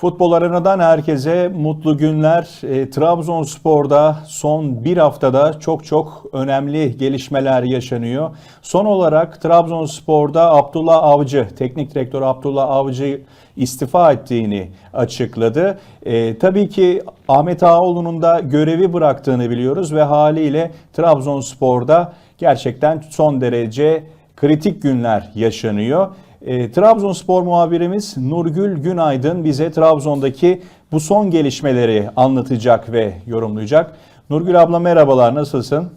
Futbol arenadan herkese mutlu günler. E, Trabzonspor'da son bir haftada çok çok önemli gelişmeler yaşanıyor. Son olarak Trabzonspor'da Abdullah Avcı, teknik direktör Abdullah Avcı istifa ettiğini açıkladı. E, tabii ki Ahmet Ağaoğlu'nun da görevi bıraktığını biliyoruz ve haliyle Trabzonspor'da gerçekten son derece kritik günler yaşanıyor. E, Trabzonspor muhabirimiz Nurgül Günaydın bize Trabzon'daki bu son gelişmeleri anlatacak ve yorumlayacak. Nurgül abla merhabalar nasılsın?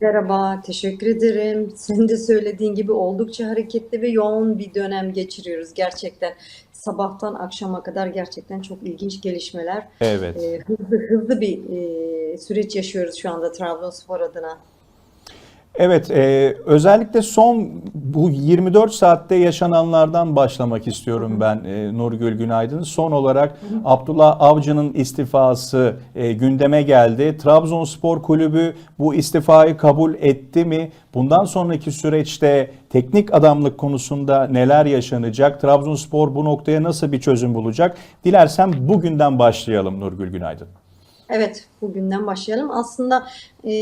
Merhaba, teşekkür ederim. Senin de söylediğin gibi oldukça hareketli ve yoğun bir dönem geçiriyoruz gerçekten. Sabahtan akşama kadar gerçekten çok ilginç gelişmeler. Evet. Ee, hızlı hızlı bir e, süreç yaşıyoruz şu anda Trabzonspor adına. Evet, e, özellikle son bu 24 saatte yaşananlardan başlamak istiyorum ben e, Nurgül Günaydın. Son olarak Abdullah Avcı'nın istifası e, gündeme geldi. Trabzonspor Kulübü bu istifayı kabul etti mi? Bundan sonraki süreçte teknik adamlık konusunda neler yaşanacak? Trabzonspor bu noktaya nasıl bir çözüm bulacak? Dilersen bugünden başlayalım Nurgül Günaydın. Evet, bugünden başlayalım. Aslında e,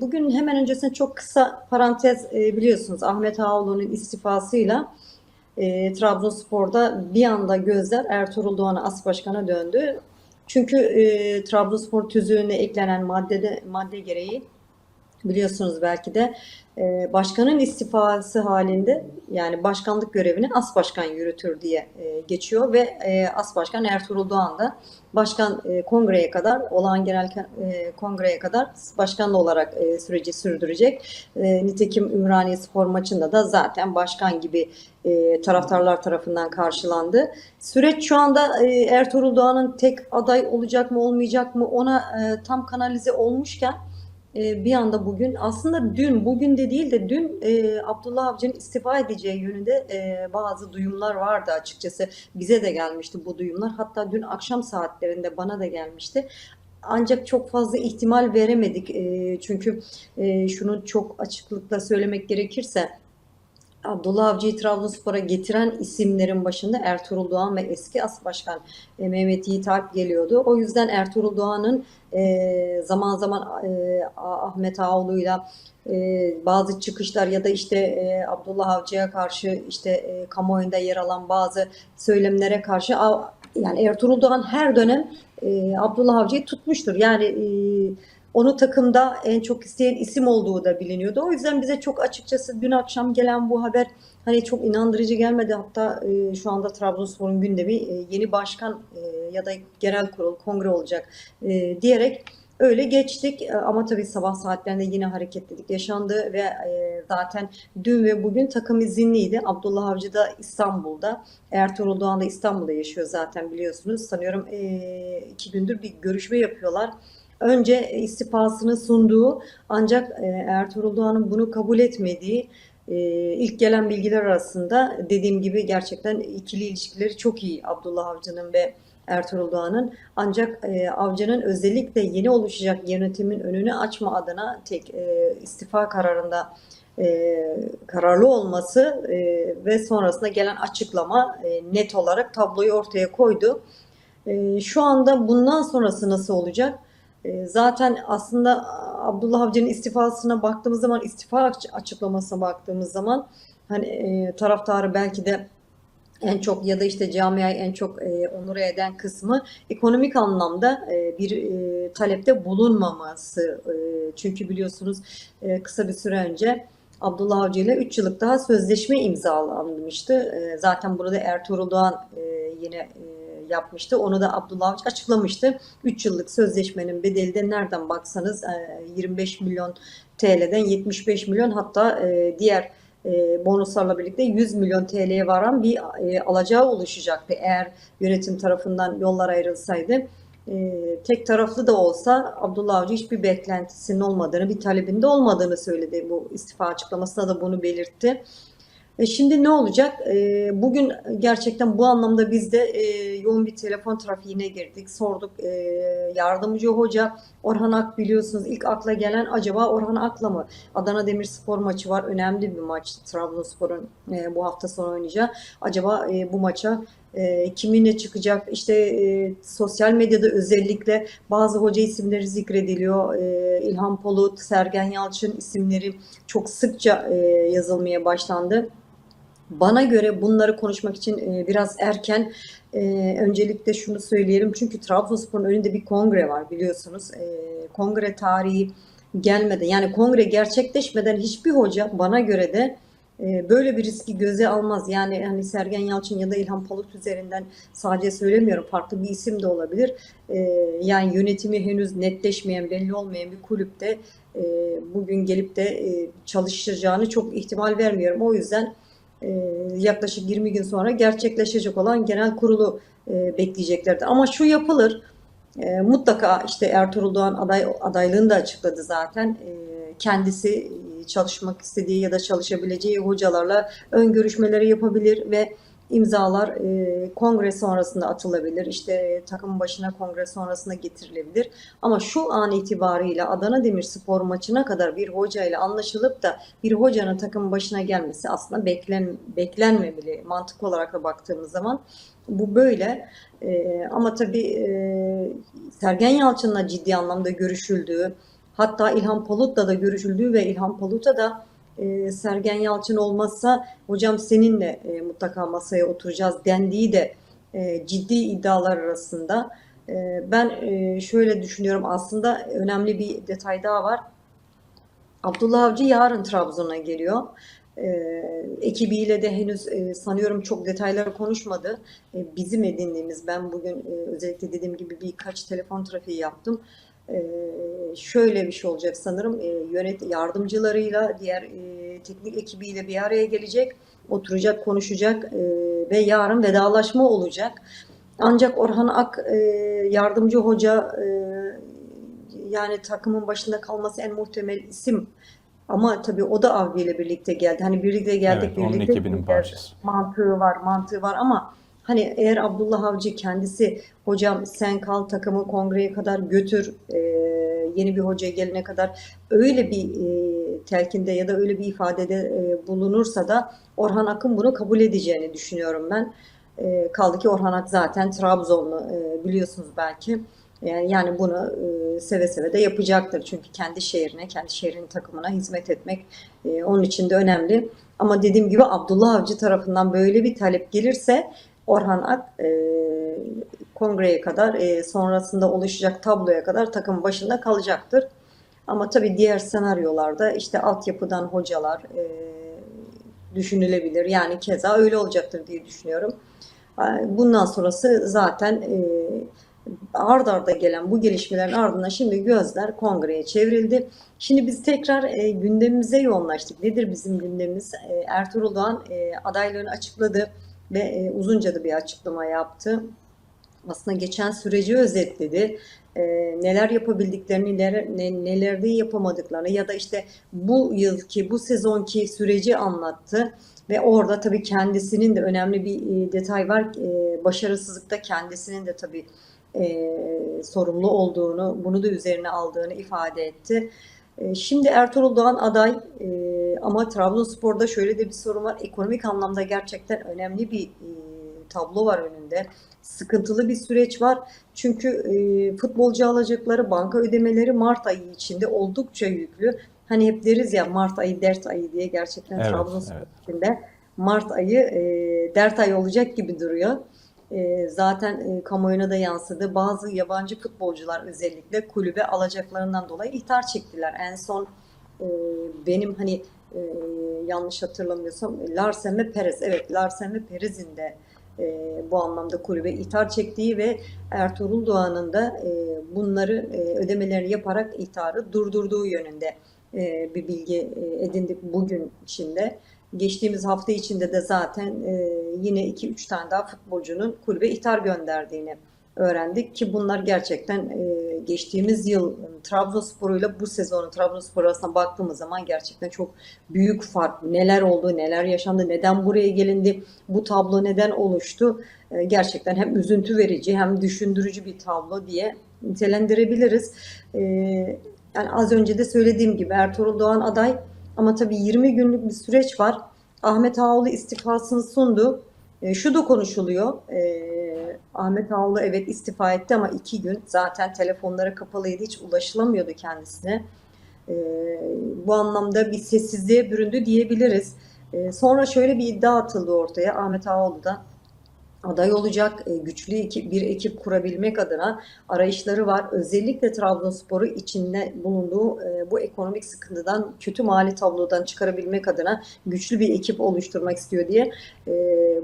bugün hemen öncesinde çok kısa parantez e, biliyorsunuz Ahmet Ağaoğlu'nun istifasıyla e, Trabzonspor'da bir anda gözler Ertuğrul Doğan'a as başkana döndü. Çünkü e, Trabzonspor tüzüğüne eklenen maddede madde gereği biliyorsunuz belki de e, başkanın istifası halinde yani başkanlık görevini as başkan yürütür diye e, geçiyor ve e, as başkan Ertuğrul Doğan da başkan kongreye kadar olağan genel kongreye kadar başkan olarak süreci sürdürecek. Nitekim Ümraniye Spor maçında da zaten başkan gibi taraftarlar tarafından karşılandı. Süreç şu anda Ertuğrul Doğan'ın tek aday olacak mı olmayacak mı ona tam kanalize olmuşken bir anda bugün aslında dün bugün de değil de dün e, Abdullah Avcı'nın istifa edeceği yönünde e, bazı duyumlar vardı açıkçası. Bize de gelmişti bu duyumlar. Hatta dün akşam saatlerinde bana da gelmişti. Ancak çok fazla ihtimal veremedik. E, çünkü e, şunu çok açıklıkla söylemek gerekirse Abdullah Avcı'yı Trabzonspor'a getiren isimlerin başında Ertuğrul Doğan ve eski as başkan e, Mehmet Yiğit Alp geliyordu. O yüzden Ertuğrul Doğan'ın e, zaman zaman e, Ahmet Ağoğlu'yla bazı çıkışlar ya da işte Abdullah Avcı'ya karşı işte e, kamuoyunda yer alan bazı söylemlere karşı yani Ertuğrul Doğan her dönem Abdullah Avcı'yı tutmuştur. Yani onu takımda en çok isteyen isim olduğu da biliniyordu. O yüzden bize çok açıkçası dün akşam gelen bu haber hani çok inandırıcı gelmedi. Hatta e, şu anda Trabzonspor'un gündemi e, yeni başkan e, ya da genel kurul, kongre olacak e, diyerek öyle geçtik. E, ama tabii sabah saatlerinde yine hareketlilik yaşandı ve e, zaten dün ve bugün takım izinliydi. Abdullah Avcı da İstanbul'da, Ertuğrul Doğan da İstanbul'da yaşıyor zaten biliyorsunuz. Sanıyorum e, iki gündür bir görüşme yapıyorlar önce istifasını sunduğu ancak e, Ertuğrul Doğan'ın bunu kabul etmediği e, ilk gelen bilgiler arasında dediğim gibi gerçekten ikili ilişkileri çok iyi Abdullah Avcı'nın ve Ertuğrul Doğan'ın ancak e, Avcı'nın özellikle yeni oluşacak yönetimin önünü açma adına tek e, istifa kararında e, kararlı olması e, ve sonrasında gelen açıklama e, net olarak tabloyu ortaya koydu. E, şu anda bundan sonrası nasıl olacak? E, Zaten aslında Abdullah Avcı'nın istifasına baktığımız zaman, istifa aç- açıklamasına baktığımız zaman hani e, taraftarı belki de en çok ya da işte camiayı en çok e, onure eden kısmı ekonomik anlamda e, bir e, talepte bulunmaması. E, çünkü biliyorsunuz e, kısa bir süre önce Abdullah Avcı ile 3 yıllık daha sözleşme imzalanmıştı. E, zaten burada Ertuğrul Doğan e, yine e, yapmıştı. Onu da Abdullah Avcı açıklamıştı. 3 yıllık sözleşmenin bedeli de nereden baksanız e, 25 milyon TL'den 75 milyon hatta e, diğer e, bonuslarla birlikte 100 milyon TL'ye varan bir e, alacağı oluşacaktı. Eğer yönetim tarafından yollar ayrılsaydı e, tek taraflı da olsa Abdullah Avcı hiçbir beklentisinin olmadığını, bir talebinde olmadığını söyledi. Bu istifa açıklamasında da bunu belirtti. E şimdi ne olacak? E, bugün gerçekten bu anlamda biz de e, yoğun bir telefon trafiğine girdik. Sorduk e, yardımcı hoca Orhan Ak biliyorsunuz ilk akla gelen acaba Orhan Ak'la mı? Adana Demirspor maçı var. Önemli bir maç Trabzonspor'un e, bu hafta sonu oynayacağı. Acaba e, bu maça e, kiminle çıkacak işte e, sosyal medyada özellikle bazı hoca isimleri zikrediliyor. E, İlhan Polut, Sergen Yalçın isimleri çok sıkça e, yazılmaya başlandı. Bana göre bunları konuşmak için e, biraz erken. E, öncelikle şunu söyleyelim çünkü Trabzonspor'un önünde bir kongre var biliyorsunuz. E, kongre tarihi gelmeden yani kongre gerçekleşmeden hiçbir hoca bana göre de böyle bir riski göze almaz. Yani hani Sergen Yalçın ya da İlhan Palut üzerinden sadece söylemiyorum farklı bir isim de olabilir. Yani yönetimi henüz netleşmeyen belli olmayan bir kulüpte bugün gelip de çalışacağını çok ihtimal vermiyorum. O yüzden yaklaşık 20 gün sonra gerçekleşecek olan genel kurulu e, bekleyeceklerdi. Ama şu yapılır. E, mutlaka işte Ertuğrul Doğan aday adaylığını da açıkladı zaten. E, kendisi e, çalışmak istediği ya da çalışabileceği hocalarla ön görüşmeleri yapabilir ve imzalar e, kongre sonrasında atılabilir. İşte e, takım başına kongre sonrasında getirilebilir. Ama şu an itibariyle Adana Demirspor maçına kadar bir hocayla anlaşılıp da bir hocanın takım başına gelmesi aslında beklen beklenmemeli mantık olarak da baktığımız zaman. Bu böyle. Ee, ama tabii e, Sergen Yalçın'la ciddi anlamda görüşüldüğü, hatta İlhan Palut'la da görüşüldüğü ve İlhan Palut'a da e, Sergen Yalçın olmazsa hocam seninle e, mutlaka masaya oturacağız dendiği de e, ciddi iddialar arasında. E, ben e, şöyle düşünüyorum aslında önemli bir detay daha var. Abdullah Avcı yarın Trabzon'a geliyor. E, ekibiyle de henüz e, sanıyorum çok detayları konuşmadı. E, bizim edindiğimiz ben bugün e, özellikle dediğim gibi birkaç telefon trafiği yaptım. E, şöyle bir şey olacak sanırım e, yönet yardımcılarıyla diğer e, teknik ekibiyle bir araya gelecek, oturacak, konuşacak e, ve yarın vedalaşma olacak. Ancak Orhan Ak yardımcı hoca yani takımın başında kalması en muhtemel isim. Ama tabii o da Avni ile birlikte geldi. Hani birlikte geldik, Evet, onun birlikte ekibinin gider. parçası. mantığı var, mantığı var ama hani eğer Abdullah Avcı kendisi hocam sen kal takımı kongreye kadar götür e, yeni bir hocaya gelene kadar öyle bir e, telkinde ya da öyle bir ifadede e, bulunursa da Orhan Akın bunu kabul edeceğini düşünüyorum ben. E, kaldı ki Orhan Ak zaten Trabzonlu e, biliyorsunuz belki. Yani, yani bunu e, seve seve de yapacaktır. Çünkü kendi şehrine, kendi şehrinin takımına hizmet etmek e, onun için de önemli. Ama dediğim gibi Abdullah Avcı tarafından böyle bir talep gelirse Orhan Ak e, kongreye kadar e, sonrasında oluşacak tabloya kadar takım başında kalacaktır. Ama tabii diğer senaryolarda işte altyapıdan hocalar e, düşünülebilir. Yani keza öyle olacaktır diye düşünüyorum. Bundan sonrası zaten e, ard arda gelen bu gelişmelerin ardından şimdi gözler kongreye çevrildi. Şimdi biz tekrar e, gündemimize yoğunlaştık. Nedir bizim gündemimiz? E, Ertuğrul Doğan e, adaylığını açıkladı ve e, uzunca da bir açıklama yaptı. Aslında geçen süreci özetledi. E, neler yapabildiklerini, neler, ne, nelerde yapamadıklarını ya da işte bu yılki, bu sezonki süreci anlattı. Ve orada tabii kendisinin de önemli bir e, detay var. E, başarısızlıkta kendisinin de tabii e, sorumlu olduğunu, bunu da üzerine aldığını ifade etti. E, şimdi Ertuğrul Doğan aday e, ama Trabzonspor'da şöyle de bir sorun var. Ekonomik anlamda gerçekten önemli bir e, tablo var önünde. Sıkıntılı bir süreç var. Çünkü futbolcu alacakları banka ödemeleri Mart ayı içinde oldukça yüklü. Hani hep deriz ya Mart ayı dert ayı diye gerçekten Evet, Trabzonspor evet. içinde Mart ayı dert ayı olacak gibi duruyor. E, zaten e, kamuoyuna da yansıdı. Bazı yabancı futbolcular özellikle kulübe alacaklarından dolayı ihtar çektiler. En son e, benim hani e, yanlış hatırlamıyorsam Larsen ve Perez. Evet Larsen ve Perez'in de e, bu anlamda kulübe ihtar çektiği ve Ertuğrul Doğan'ın da bunları e, ödemelerini yaparak ihtarı durdurduğu yönünde bir bilgi edindik bugün içinde. Geçtiğimiz hafta içinde de zaten e, yine 2-3 tane daha futbolcunun kulübe ihtar gönderdiğini öğrendik ki bunlar gerçekten e, geçtiğimiz yıl Trabzonspor'uyla bu sezonun Trabzonspor arasında baktığımız zaman gerçekten çok büyük fark. Neler oldu, neler yaşandı, neden buraya gelindi, bu tablo neden oluştu? E, gerçekten hem üzüntü verici hem düşündürücü bir tablo diye nitelendirebiliriz. E, yani az önce de söylediğim gibi Ertuğrul Doğan aday ama tabii 20 günlük bir süreç var. Ahmet Ağaoğlu istifasını sundu. E, şu da konuşuluyor. E, Ahmet Ağaoğlu evet istifa etti ama iki gün zaten telefonları kapalıydı. Hiç ulaşılamıyordu kendisine. E, bu anlamda bir sessizliğe büründü diyebiliriz. E, sonra şöyle bir iddia atıldı ortaya. Ahmet Ağaoğlu da aday olacak. E, güçlü bir ekip kurabilmek adına arayışları var. Özellikle Trabzonspor'u içinde bulunduğu e, bu ekonomik sıkıntıdan, kötü mali tablodan çıkarabilmek adına güçlü bir ekip oluşturmak istiyor diye e,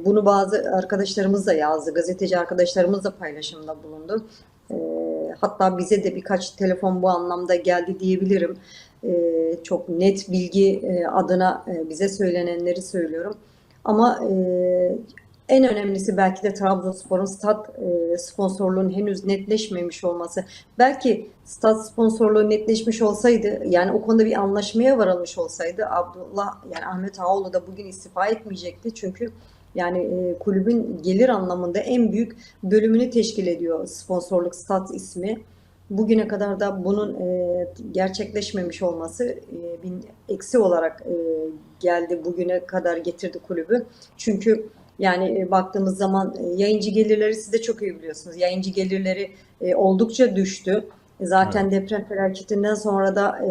bunu bazı arkadaşlarımız da yazdı. Gazeteci arkadaşlarımız da paylaşımda bulundu. Hatta bize de birkaç telefon bu anlamda geldi diyebilirim. Çok net bilgi adına bize söylenenleri söylüyorum. Ama e, en önemlisi belki de Trabzonspor'un stat e, sponsorluğunun henüz netleşmemiş olması. Belki stat sponsorluğu netleşmiş olsaydı, yani o konuda bir anlaşmaya varılmış olsaydı Abdullah yani Ahmet Ağaoğlu da bugün istifa etmeyecekti. Çünkü yani e, kulübün gelir anlamında en büyük bölümünü teşkil ediyor sponsorluk stat ismi. Bugüne kadar da bunun e, gerçekleşmemiş olması e, bir eksi olarak geldi bugüne kadar getirdi kulübü. Çünkü yani e, baktığımız zaman e, yayıncı gelirleri siz de çok iyi biliyorsunuz. Yayıncı gelirleri e, oldukça düştü. Zaten deprem felaketinden sonra da e,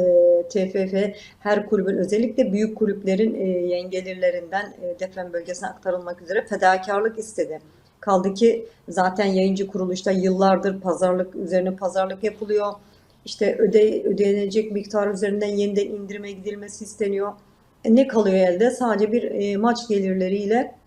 TFF her kulübün özellikle büyük kulüplerin e, yayın gelirlerinden e, deprem bölgesine aktarılmak üzere fedakarlık istedi. Kaldı ki zaten yayıncı kuruluşta yıllardır pazarlık üzerine pazarlık yapılıyor. İşte öde, ödenecek miktar üzerinden yeniden indirime gidilmesi isteniyor. E, ne kalıyor elde? Sadece bir e, maç gelirleriyle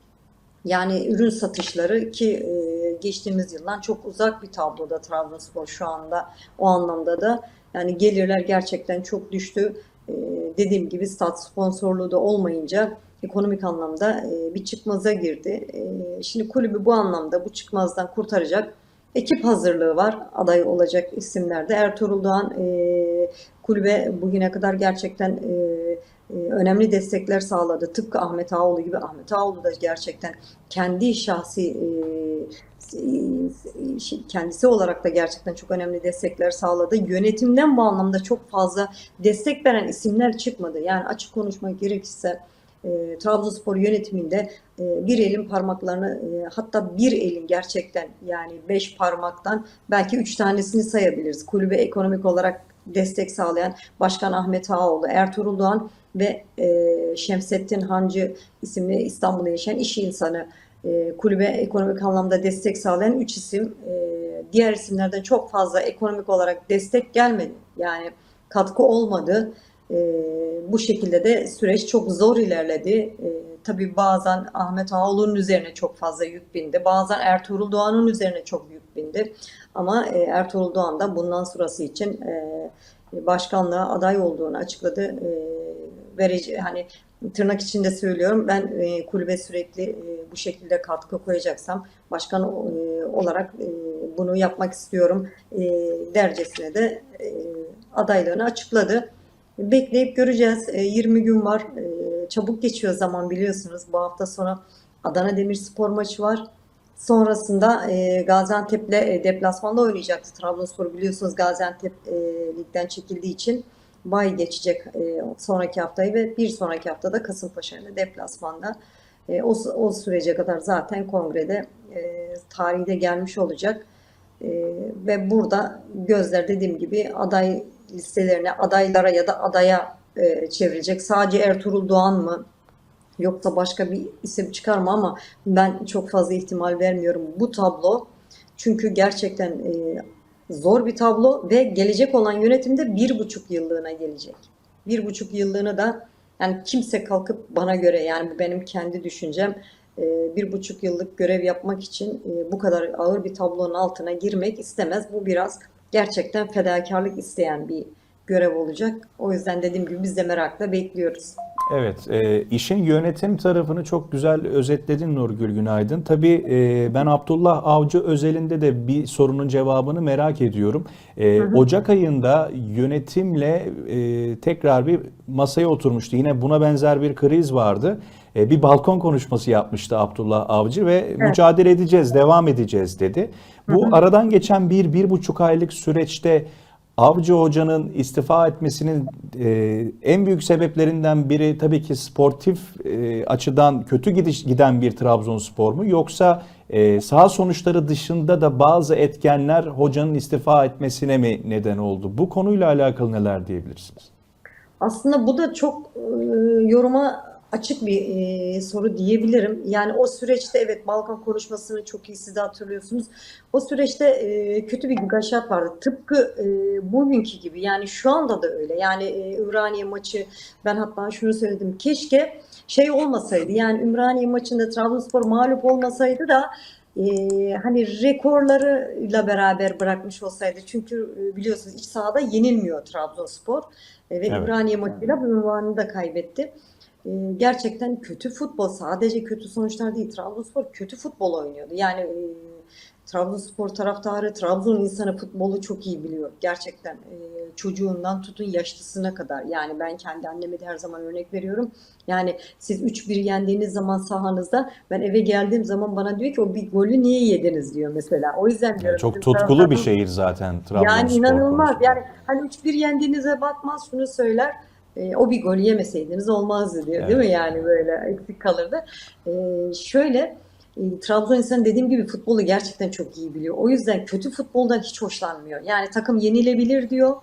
yani ürün satışları ki e, geçtiğimiz yıldan çok uzak bir tabloda Trabzonspor şu anda o anlamda da yani gelirler gerçekten çok düştü. E, dediğim gibi stat sponsorluğu da olmayınca ekonomik anlamda e, bir çıkmaza girdi. E, şimdi kulübü bu anlamda bu çıkmazdan kurtaracak ekip hazırlığı var aday olacak isimlerde. Ertuğrul Doğan e, kulübe bugüne kadar gerçekten e, önemli destekler sağladı. Tıpkı Ahmet Ağaoğlu gibi. Ahmet Ağaoğlu da gerçekten kendi şahsi e, e, kendisi olarak da gerçekten çok önemli destekler sağladı. Yönetimden bu anlamda çok fazla destek veren isimler çıkmadı. Yani açık konuşmak gerekirse e, Trabzonspor yönetiminde e, bir elin parmaklarını e, hatta bir elin gerçekten yani beş parmaktan belki üç tanesini sayabiliriz. Kulübe ekonomik olarak destek sağlayan Başkan Ahmet Ağaoğlu, Ertuğrul Doğan ve e, Şemsettin Hancı isimli İstanbul'da yaşayan iş insanı e, kulübe ekonomik anlamda destek sağlayan üç isim e, diğer isimlerden çok fazla ekonomik olarak destek gelmedi. Yani katkı olmadı. E, bu şekilde de süreç çok zor ilerledi. E, tabii bazen Ahmet Ağaoğlu'nun üzerine çok fazla yük bindi. Bazen Ertuğrul Doğan'ın üzerine çok yük bindi. Ama e, Ertuğrul Doğan da bundan sonrası için e, başkanlığa aday olduğunu açıkladı. E, verici hani tırnak içinde söylüyorum ben e, kulübe sürekli e, bu şekilde katkı koyacaksam başkan e, olarak e, bunu yapmak istiyorum e, dercesine de e, adaylığını açıkladı. Bekleyip göreceğiz. E, 20 gün var. E, çabuk geçiyor zaman biliyorsunuz. Bu hafta sonu Adana Demirspor maçı var. Sonrasında e, Gaziantep'le e, deplasmanda oynayacaktı. Trabzonspor biliyorsunuz Gaziantep e, ligden çekildiği için bay geçecek e, sonraki haftayı ve bir sonraki haftada Kasımpaşa ile deplasmanda. E, o, o sürece kadar zaten kongrede e, tarihi de gelmiş olacak. E, ve burada gözler dediğim gibi aday listelerine, adaylara ya da adaya e, çevrilecek. Sadece Ertuğrul Doğan mı? Yoksa başka bir isim çıkar mı ama ben çok fazla ihtimal vermiyorum bu tablo. Çünkü gerçekten e, zor bir tablo ve gelecek olan yönetimde bir buçuk yıllığına gelecek. Bir buçuk yıllığını da yani kimse kalkıp bana göre yani bu benim kendi düşüncem e, bir buçuk yıllık görev yapmak için e, bu kadar ağır bir tablonun altına girmek istemez. Bu biraz gerçekten fedakarlık isteyen bir görev olacak. O yüzden dediğim gibi biz de merakla bekliyoruz. Evet, e, işin yönetim tarafını çok güzel özetledin Nurgül Günaydın. Tabii e, ben Abdullah Avcı özelinde de bir sorunun cevabını merak ediyorum. E, Ocak ayında yönetimle e, tekrar bir masaya oturmuştu. Yine buna benzer bir kriz vardı. E, bir balkon konuşması yapmıştı Abdullah Avcı ve mücadele edeceğiz, devam edeceğiz dedi. Bu aradan geçen bir, bir buçuk aylık süreçte Avcı Hoca'nın istifa etmesinin e, en büyük sebeplerinden biri tabii ki sportif e, açıdan kötü gidiş giden bir Trabzonspor mu yoksa e, saha sonuçları dışında da bazı etkenler hocanın istifa etmesine mi neden oldu? Bu konuyla alakalı neler diyebilirsiniz? Aslında bu da çok e, yoruma açık bir e, soru diyebilirim. Yani o süreçte evet Balkan konuşmasını çok iyi siz de hatırlıyorsunuz. O süreçte e, kötü bir gidişat vardı. Tıpkı e, bugünkü gibi. Yani şu anda da öyle. Yani e, Ümraniye maçı ben hatta şunu söyledim. Keşke şey olmasaydı. Yani Ümraniye maçında Trabzonspor mağlup olmasaydı da e, hani rekorlarıyla beraber bırakmış olsaydı. Çünkü e, biliyorsunuz iç sahada yenilmiyor Trabzonspor. E, ve Evet. Ümraniye maçıyla bu ünvanını da kaybetti. E, gerçekten kötü futbol, sadece kötü sonuçlar değil. Trabzonspor kötü futbol oynuyordu. Yani e, Trabzonspor taraftarı, Trabzon insanı futbolu çok iyi biliyor. Gerçekten e, çocuğundan tutun yaşlısına kadar. Yani ben kendi anneme de her zaman örnek veriyorum. Yani siz 3-1 yendiğiniz zaman sahanızda ben eve geldiğim zaman bana diyor ki o bir golü niye yediniz diyor mesela. O yüzden diyorum. Yani çok tutkulu bir şehir zaten Trabzonspor yani inanılmaz. konusunda. Yani hani 3-1 yendiğinize bakmaz şunu söyler. E, o bir gol yemeseydiniz olmazdı diyor. Değil mi? Evet. Yani böyle eksik kalırdı. E, şöyle e, Trabzon insanı dediğim gibi futbolu gerçekten çok iyi biliyor. O yüzden kötü futboldan hiç hoşlanmıyor. Yani takım yenilebilir diyor.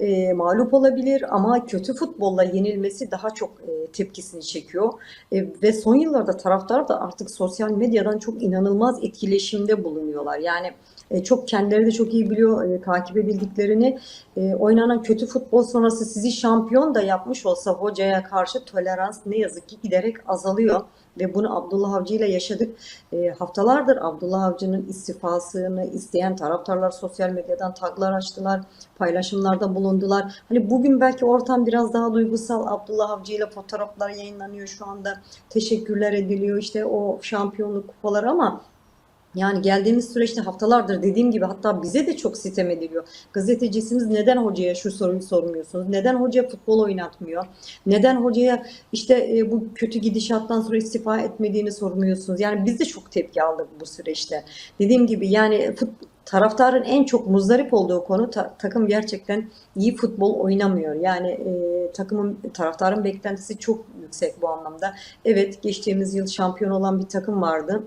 e, mağlup olabilir ama kötü futbolla yenilmesi daha çok e, tepkisini çekiyor. E, ve son yıllarda taraftar da artık sosyal medyadan çok inanılmaz etkileşimde bulunuyorlar. Yani e, çok kendileri de çok iyi biliyor e, takip edildiklerini. E, oynanan kötü futbol sonrası sizi şampiyon da yapmış olsa hocaya karşı tolerans ne yazık ki giderek azalıyor. Ve bunu Abdullah Avcı ile yaşadık. E, haftalardır Abdullah Avcı'nın istifasını isteyen taraftarlar sosyal medyadan taglar açtılar, paylaşımlarda bulundular. Hani bugün belki ortam biraz daha duygusal. Abdullah Avcı ile fotoğraflar yayınlanıyor şu anda. Teşekkürler ediliyor işte o şampiyonluk kupaları ama yani geldiğimiz süreçte haftalardır dediğim gibi hatta bize de çok sitem ediliyor. Gazetecisiniz neden hocaya şu soruyu sormuyorsunuz? Neden hocaya futbol oynatmıyor? Neden hocaya işte e, bu kötü gidişattan sonra istifa etmediğini sormuyorsunuz? Yani biz de çok tepki aldık bu süreçte. Dediğim gibi yani taraftarın en çok muzdarip olduğu konu ta- takım gerçekten iyi futbol oynamıyor. Yani e, takımın taraftarın beklentisi çok yüksek bu anlamda. Evet geçtiğimiz yıl şampiyon olan bir takım vardı.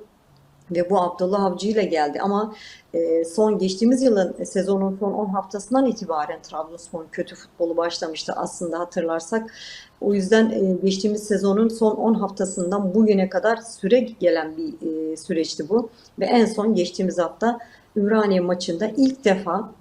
Ve bu Abdullah Avcı ile geldi ama e, son geçtiğimiz yılın sezonun son 10 haftasından itibaren Trabzonspor'un kötü futbolu başlamıştı aslında hatırlarsak. O yüzden e, geçtiğimiz sezonun son 10 haftasından bugüne kadar süre gelen bir e, süreçti bu. Ve en son geçtiğimiz hafta Ümraniye maçında ilk defa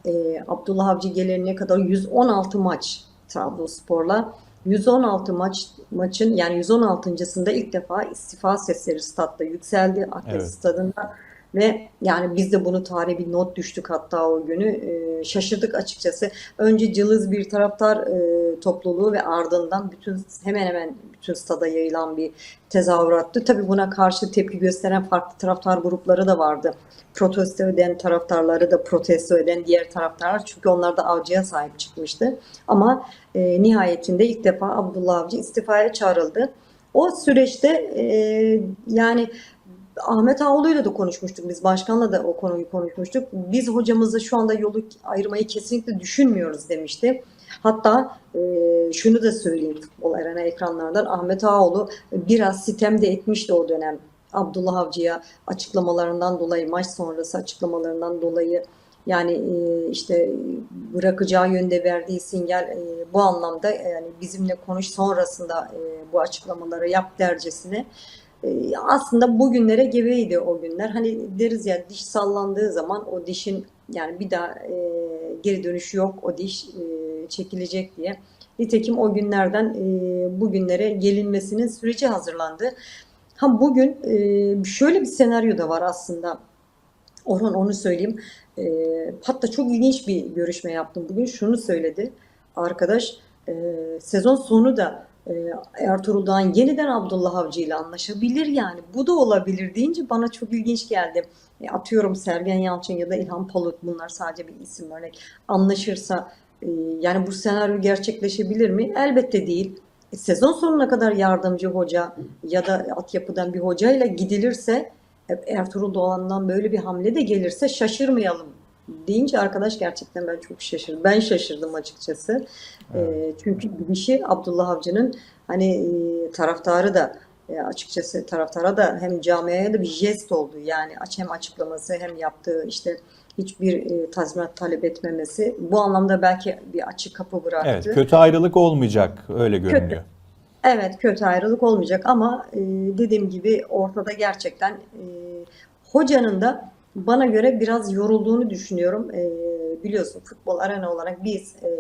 Abdullah Avcı gelene kadar 116 maç Trabzonspor'la 116 maç maçın yani 116.sında ilk defa istifa sesleri statta yükseldi. Akdeniz Evet. stadında ve yani biz de bunu tarihe bir not düştük hatta o günü. Ee, şaşırdık açıkçası. Önce cılız bir taraftar e, topluluğu ve ardından bütün hemen hemen bütün stada yayılan bir tezahürattı. Tabii buna karşı tepki gösteren farklı taraftar grupları da vardı. Protesto eden taraftarları da protesto eden diğer taraftarlar çünkü onlar da avcıya sahip çıkmıştı. Ama e, nihayetinde ilk defa Abdullah Avcı istifaya çağrıldı. O süreçte e, yani Ahmet Ağoğlu'yla da konuşmuştuk. Biz başkanla da o konuyu konuşmuştuk. Biz hocamızla şu anda yolu ayırmayı kesinlikle düşünmüyoruz demişti. Hatta e, şunu da söyleyeyim futbol arena ekranlardan Ahmet Ağoğlu biraz sitem de etmişti o dönem. Abdullah Avcı'ya açıklamalarından dolayı, maç sonrası açıklamalarından dolayı yani e, işte bırakacağı yönde verdiği sinyal e, bu anlamda yani bizimle konuş sonrasında e, bu açıklamaları yap dercesine aslında bugünlere gebeydi o günler. Hani deriz ya diş sallandığı zaman o dişin yani bir daha e, geri dönüşü yok o diş e, çekilecek diye. Nitekim o günlerden e, bugünlere gelinmesinin süreci hazırlandı. Ha bugün e, şöyle bir senaryo da var aslında. Orhan onu söyleyeyim. E, hatta çok ilginç bir görüşme yaptım bugün. Şunu söyledi arkadaş. e, sezon sonu da e, Ertuğrul Dağ'ın yeniden Abdullah Avcı ile anlaşabilir yani. Bu da olabilir deyince bana çok ilginç geldi. E, atıyorum Sergen Yalçın ya da İlhan Palut bunlar sadece bir isim örnek. Anlaşırsa e, yani bu senaryo gerçekleşebilir mi? Elbette değil. E, sezon sonuna kadar yardımcı hoca ya da altyapıdan bir hocayla gidilirse Ertuğrul Doğan'dan böyle bir hamle de gelirse şaşırmayalım deyince arkadaş gerçekten ben çok şaşırdım. Ben şaşırdım açıkçası. E, çünkü gidişi Abdullah Avcı'nın hani e, taraftarı da e, açıkçası taraftara da hem camiaya da bir jest oldu. Yani aç- hem açıklaması hem yaptığı işte hiçbir e, tazminat talep etmemesi bu anlamda belki bir açık kapı bıraktı. Evet, kötü ayrılık olmayacak öyle görünüyor. Evet, kötü ayrılık olmayacak ama e, dediğim gibi ortada gerçekten e, hocanın da bana göre biraz yorulduğunu düşünüyorum. E, biliyorsun futbol arena olarak biz e,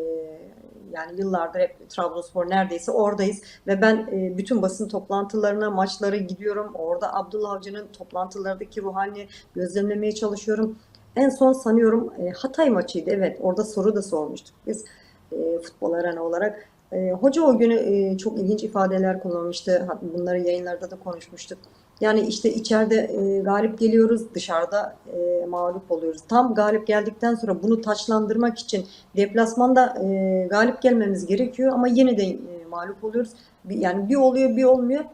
yani yıllardır hep Trabzonspor neredeyse oradayız ve ben e, bütün basın toplantılarına, maçlara gidiyorum. Orada Abdullah Avcı'nın toplantılardaki ruh halini gözlemlemeye çalışıyorum. En son sanıyorum e, Hatay maçıydı. Evet, orada soru da sormuştuk biz e, futbol arena olarak. E, hoca o günü e, çok ilginç ifadeler kullanmıştı. Bunları yayınlarda da konuşmuştuk. Yani işte içeride e, galip geliyoruz, dışarıda e, mağlup oluyoruz. Tam galip geldikten sonra bunu taçlandırmak için deplasmanda e, galip gelmemiz gerekiyor ama yine de e, mağlup oluyoruz. Bir- Yani bir oluyor, bir olmuyor.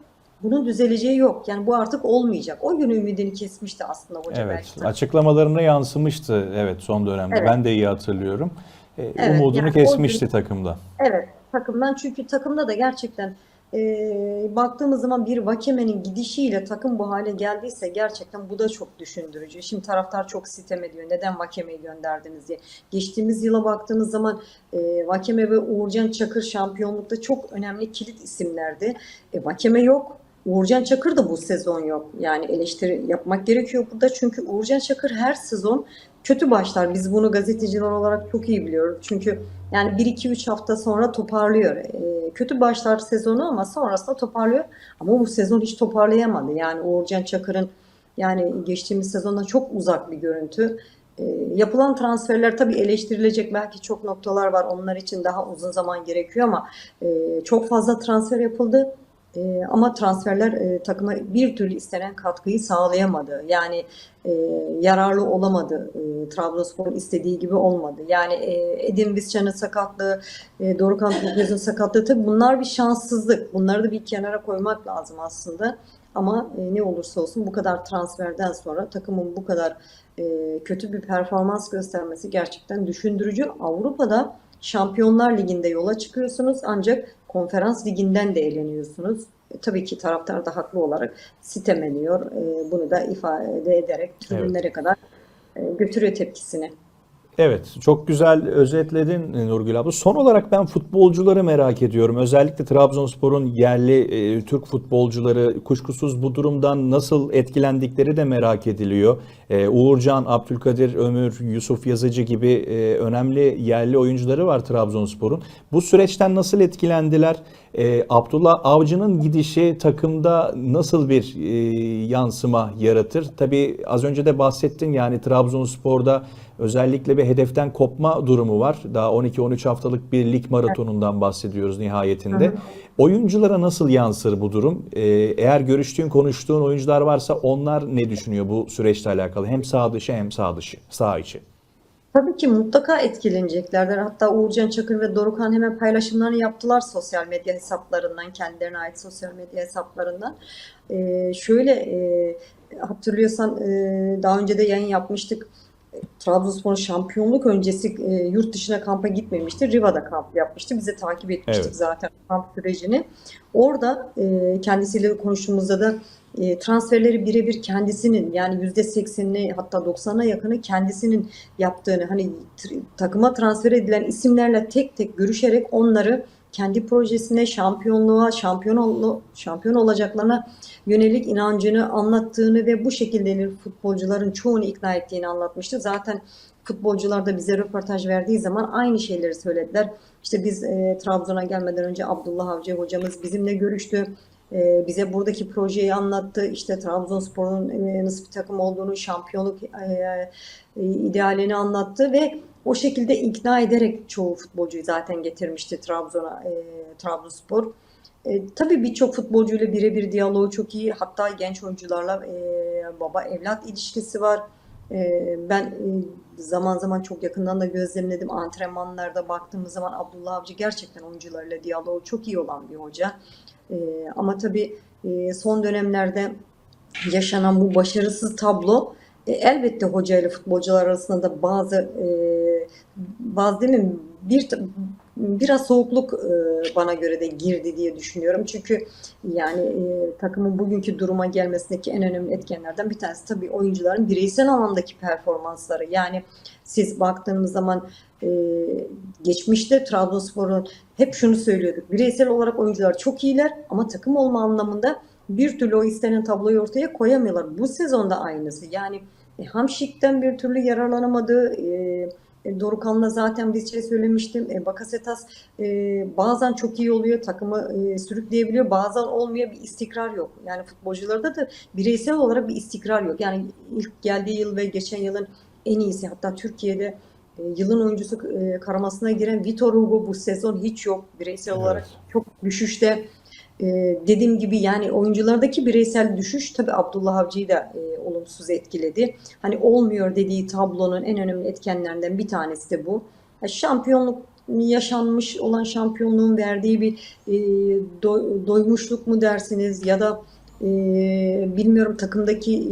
Bunun düzeleceği yok. Yani bu artık olmayacak. O gün ümidini kesmişti aslında hoca Evet, belki de. açıklamalarına yansımıştı evet son dönemde. Evet. Ben de iyi hatırlıyorum. E, Evet, umudunu yani kesmişti takımda. Evet, takımdan çünkü takımda da gerçekten e, baktığımız zaman bir Vakeme'nin gidişiyle takım bu hale geldiyse gerçekten bu da çok düşündürücü. Şimdi taraftar çok sitem ediyor. Neden Vakeme'yi gönderdiniz diye. Geçtiğimiz yıla baktığımız zaman e, Vakeme ve Uğurcan Çakır şampiyonlukta çok önemli kilit isimlerdi. E, Vakeme yok. Uğurcan Çakır da bu sezon yok. Yani eleştiri yapmak gerekiyor burada. Çünkü Uğurcan Çakır her sezon kötü başlar. Biz bunu gazeteciler olarak çok iyi biliyoruz. Çünkü yani 1-2-3 hafta sonra toparlıyor. Ee, kötü başlar sezonu ama sonrasında toparlıyor. Ama bu sezon hiç toparlayamadı. Yani Uğurcan Çakır'ın yani geçtiğimiz sezondan çok uzak bir görüntü. Ee, yapılan transferler tabii eleştirilecek belki çok noktalar var. Onlar için daha uzun zaman gerekiyor ama e, çok fazla transfer yapıldı. E, ama transferler e, takıma bir türlü istenen katkıyı sağlayamadı. Yani e, yararlı olamadı. E, Trabzonspor'un istediği gibi olmadı. Yani e, Edin Visca'nın sakatlığı, e, Dorukhan Topgöz'ün sakatlığı tabii bunlar bir şanssızlık. Bunları da bir kenara koymak lazım aslında. Ama e, ne olursa olsun bu kadar transferden sonra takımın bu kadar e, kötü bir performans göstermesi gerçekten düşündürücü. Avrupa'da Şampiyonlar Ligi'nde yola çıkıyorsunuz ancak Konferans Ligi'nden de eleniyorsunuz. E, tabii ki taraftar da haklı olarak sitem ediyor. E, bunu da ifade ederek tribünlere kadar e, götürüyor tepkisini. Evet, çok güzel özetledin Nurgül abla. Son olarak ben futbolcuları merak ediyorum. Özellikle Trabzonspor'un yerli e, Türk futbolcuları kuşkusuz bu durumdan nasıl etkilendikleri de merak ediliyor. E, Uğurcan, Abdülkadir Ömür, Yusuf Yazıcı gibi e, önemli yerli oyuncuları var Trabzonspor'un. Bu süreçten nasıl etkilendiler? E, Abdullah Avcı'nın gidişi takımda nasıl bir e, yansıma yaratır? Tabii az önce de bahsettin yani Trabzonspor'da özellikle bir hedeften kopma durumu var. Daha 12-13 haftalık bir lig maratonundan bahsediyoruz nihayetinde. Oyunculara nasıl yansır bu durum? Ee, eğer görüştüğün, konuştuğun oyuncular varsa onlar ne düşünüyor bu süreçle alakalı? Hem sağ dışı hem sağ dışı, sağ içi. Tabii ki mutlaka etkileneceklerdir. Hatta Uğurcan Çakır ve Dorukhan hemen paylaşımlarını yaptılar sosyal medya hesaplarından, kendilerine ait sosyal medya hesaplarından. Ee, şöyle e, hatırlıyorsan e, daha önce de yayın yapmıştık. Trabzonspor şampiyonluk öncesi e, yurt dışına kampa gitmemişti. Riva'da kamp yapmıştı. Biz de takip etmiştik Evet. zaten kamp sürecini. Orada e, kendisiyle konuştuğumuzda da e, transferleri birebir kendisinin yani %80'ine hatta 90'a yakını kendisinin yaptığını hani takıma transfer edilen isimlerle tek tek görüşerek onları kendi projesine, şampiyonluğa, şampiyon şampiyon olacaklarına yönelik inancını anlattığını ve bu şekilde futbolcuların çoğunu ikna ettiğini anlatmıştı. Zaten futbolcular da bize röportaj verdiği zaman aynı şeyleri söylediler. İşte biz e, Trabzon'a gelmeden önce Abdullah Avcı hocamız bizimle görüştü. E, bize buradaki projeyi anlattı. İşte Trabzonspor'un e, nasıl bir takım olduğunu, şampiyonluk e, e, idealini anlattı ve o şekilde ikna ederek çoğu futbolcuyu zaten getirmişti Trabzon'a, e, Trabzonspor. E, tabii birçok futbolcuyla birebir diyaloğu çok iyi. Hatta genç oyuncularla e, baba evlat ilişkisi var. E, ben e, zaman zaman çok yakından da gözlemledim. Antrenmanlarda baktığımız zaman Abdullah Avcı gerçekten oyuncularla diyaloğu çok iyi olan bir hoca. E, ama tabii e, son dönemlerde yaşanan bu başarısız tablo E, elbette hoca ile futbolcular arasında da bazı e, mi bir biraz soğukluk e, bana göre de girdi diye düşünüyorum. Çünkü yani e, takımın bugünkü duruma gelmesindeki en önemli etkenlerden bir tanesi tabii oyuncuların bireysel anlamdaki performansları. Yani siz baktığınız zaman e, geçmişte Trabzonspor'un hep şunu söylüyorduk. Bireysel olarak oyuncular çok iyiler ama takım olma anlamında bir türlü o istenen tabloyu ortaya koyamıyorlar. Bu sezonda aynısı. Yani Hamşik'ten bir türlü yararlanamadı. E, e, Dorukan'la zaten bir şey söylemiştim. E, Bakasetas e, bazen çok iyi oluyor, takımı e, sürükleyebiliyor, bazen olmuyor, bir istikrar yok. Yani futbolcularda da bireysel olarak bir istikrar yok. Yani ilk geldiği yıl ve geçen yılın en iyisi hatta Türkiye'de e, yılın oyuncusu e, karamasına giren Vitor Hugo bu sezon hiç yok. Bireysel Evet. olarak çok düşüşte. E, dediğim gibi yani oyunculardaki bireysel düşüş tabii Abdullah Avcı'yı da e, olumsuz etkiledi. Hani olmuyor dediği tablonun en önemli etkenlerinden bir tanesi de bu. Ya şampiyonluk yaşanmış olan şampiyonluğun verdiği bir e, doy- doymuşluk mu dersiniz ya da e, bilmiyorum takımdaki e,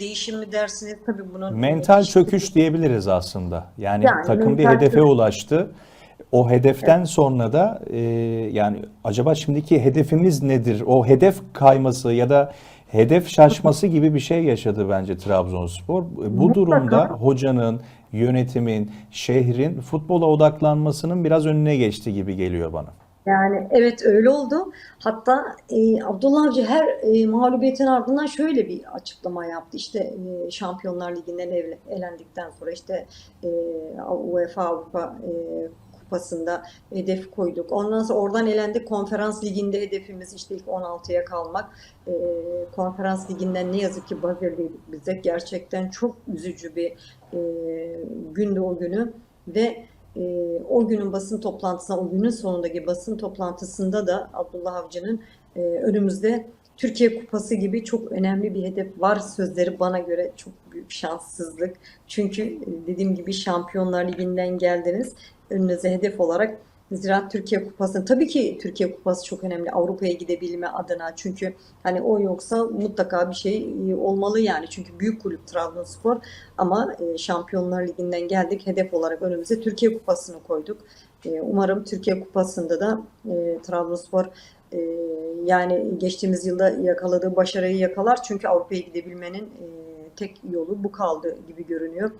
değişim mi dersiniz? Tabii bunun Mental çöküş diyebiliriz aslında. Yani, Yani takım bir hedefe çöküş. ulaştı. O hedeften sonra da e, yani acaba şimdiki hedefimiz nedir? O hedef kayması ya da hedef şaşması gibi bir şey yaşadı bence Trabzonspor. Bu Mutlaka. durumda hocanın, yönetimin, şehrin futbola odaklanmasının biraz önüne geçti gibi geliyor bana. Yani evet öyle oldu. Hatta e, Abdullah Avcı her e, mağlubiyetin ardından şöyle bir açıklama yaptı. İşte e, Şampiyonlar Ligi'nden elendikten sonra işte e, UEFA Avrupa e, Kupası'nda hedef koyduk. Ondan sonra oradan elendik. Konferans Ligi'nde hedefimiz işte ilk 16'ya kalmak. E, Konferans Ligi'nden ne yazık ki Bazil'deydik bize. Gerçekten çok üzücü bir e, gündü o günü ve e, o günün basın toplantısında, o günün sonundaki basın toplantısında da Abdullah Avcı'nın e, önümüzde Türkiye Kupası gibi çok önemli bir hedef var sözleri bana göre çok büyük şanssızlık. Çünkü e, dediğim gibi Şampiyonlar Ligi'nden geldiniz. Önünüze hedef olarak Ziraat Türkiye Kupası. Tabii ki Türkiye Kupası çok önemli Avrupa'ya gidebilme adına. Çünkü hani o yoksa mutlaka bir şey e, olmalı yani. Çünkü büyük kulüp Trabzonspor. Ama e, Şampiyonlar Ligi'nden geldik. Hedef olarak önümüze Türkiye Kupası'nı koyduk. E, umarım Türkiye Kupası'nda da Trabzonspor yani geçtiğimiz yılda yakaladığı başarıyı yakalar. Çünkü Avrupa'ya gidebilmenin tek yolu bu kaldı gibi görünüyor.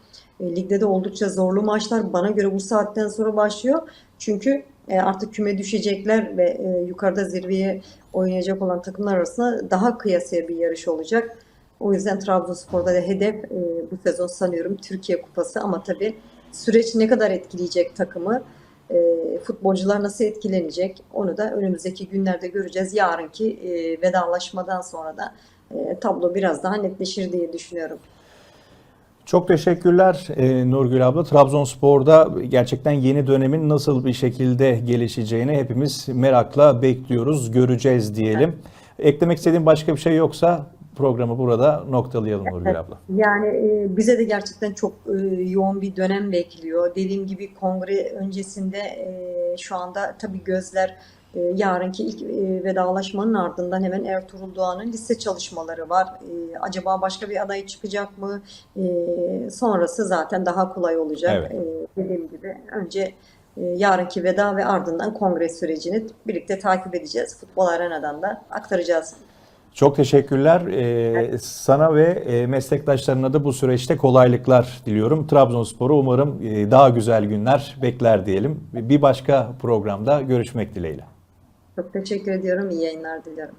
E, ligde de oldukça zorlu maçlar bana göre bu saatten sonra başlıyor. Çünkü e, artık küme düşecekler ve e, yukarıda zirveye oynayacak olan takımlar arasında daha kıyasıya bir yarış olacak. O yüzden Trabzonspor'da da hedef e, bu sezon sanıyorum Türkiye Kupası ama tabii süreç ne kadar etkileyecek takımı, e, futbolcular nasıl etkilenecek onu da önümüzdeki günlerde göreceğiz. Yarınki e, vedalaşmadan sonra da e, tablo biraz daha netleşir diye düşünüyorum. Çok teşekkürler e, Nurgül abla. Trabzonspor'da gerçekten yeni dönemin nasıl bir şekilde gelişeceğini hepimiz merakla bekliyoruz, göreceğiz diyelim. Eklemek istediğin başka bir şey yoksa programı burada noktalayalım Nurgül abla. Yani e, bize de gerçekten çok e, yoğun bir dönem bekliyor. Dediğim gibi kongre öncesinde e, şu anda tabii gözler e, yarınki ilk e, vedalaşmanın ardından hemen Ertuğrul Doğan'ın liste çalışmaları var. E, acaba başka bir aday çıkacak mı? E, sonrası zaten daha kolay olacak. Evet. E, dediğim gibi önce e, yarınki veda ve ardından kongre sürecini birlikte takip edeceğiz. Futbol Arena'dan da aktaracağız. Çok teşekkürler. E, sana ve e, meslektaşlarına da bu süreçte kolaylıklar diliyorum. Trabzonspor'u umarım e, daha güzel günler bekler diyelim. Bir başka programda görüşmek dileğiyle. Çok teşekkür ediyorum. İyi yayınlar diliyorum.